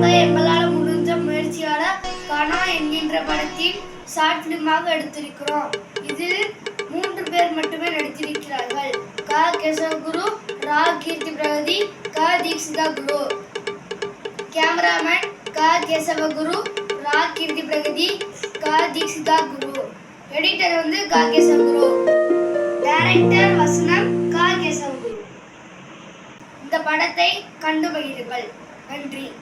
நாங்கள் எங்களால் முடிஞ்ச முயற்சியால பணம் என்கின்ற படத்தின் ஷார்ட் ஃபிலிமாக எடுத்திருக்கிறோம். இதில் மூன்று பேர் மட்டுமே நடித்திருக்கிறார்கள். க. கேசவகுரு ரா. கீர்த்தி பிரகதி க. தீக்ஷிதா குரு. கேமராமேன் க. கேசவகுரு ரா. கீர்த்தி பிரகதி க. தீக்ஷிதா குரு. எடிட்டர் வந்து க. கேசவகுரு. டைரக்டர் வசனம் க. கேசவகுரு. இந்த படத்தை கண்டு மகிழுங்கள். நன்றி.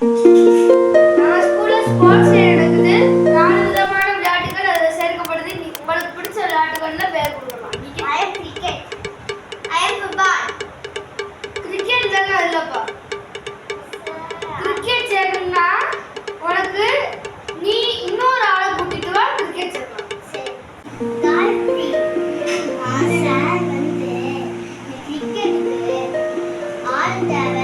நான் ஸ்கூல்ல ஸ்போர்ட்ஸ் நடக்குது. நாலு விதமான விளையாட்டுகள் அதில் சேர்க்கப்படுது. உங்களுக்கு பிடிச்ச விளையாட்டுகள்ல பேர் கொடுக்கலாம். I am cricket I am football cricket சேரணும்னா உனக்கு நீ இன்னொரு ஆளை கூட்டிட்டு வா கிரிக்கெட் சேரலாம் காயத்ரி சார் வந்து கிரிக்கெட்டுக்கு ஆள் தேவை.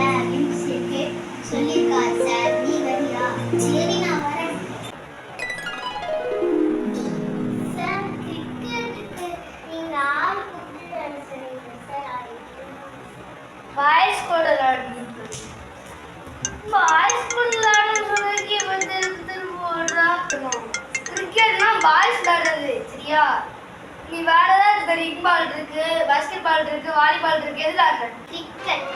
பாய்ஸ் கூட விளையாடணும் பாய்ஸ் கூட விளையாடுறதுக்கு வந்து திரும்ப திரும்ப கிரிக்கெட்னா பாய்ஸ் விளையாடுறது சரியா? நீ வேற ஏதாவது தெரியும்? பால் இருக்கு பாஸ்கெட் பால் இருக்கு வாலிபால் இருக்கு எது ஆடுற கிரிக்கெட்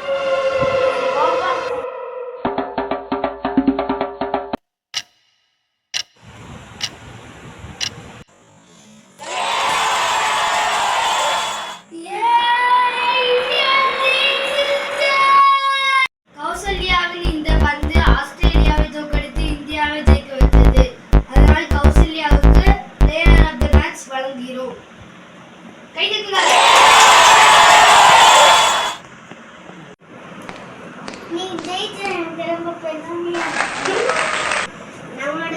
நீ ஜெயிச்சு திரும்ப நம்மளோட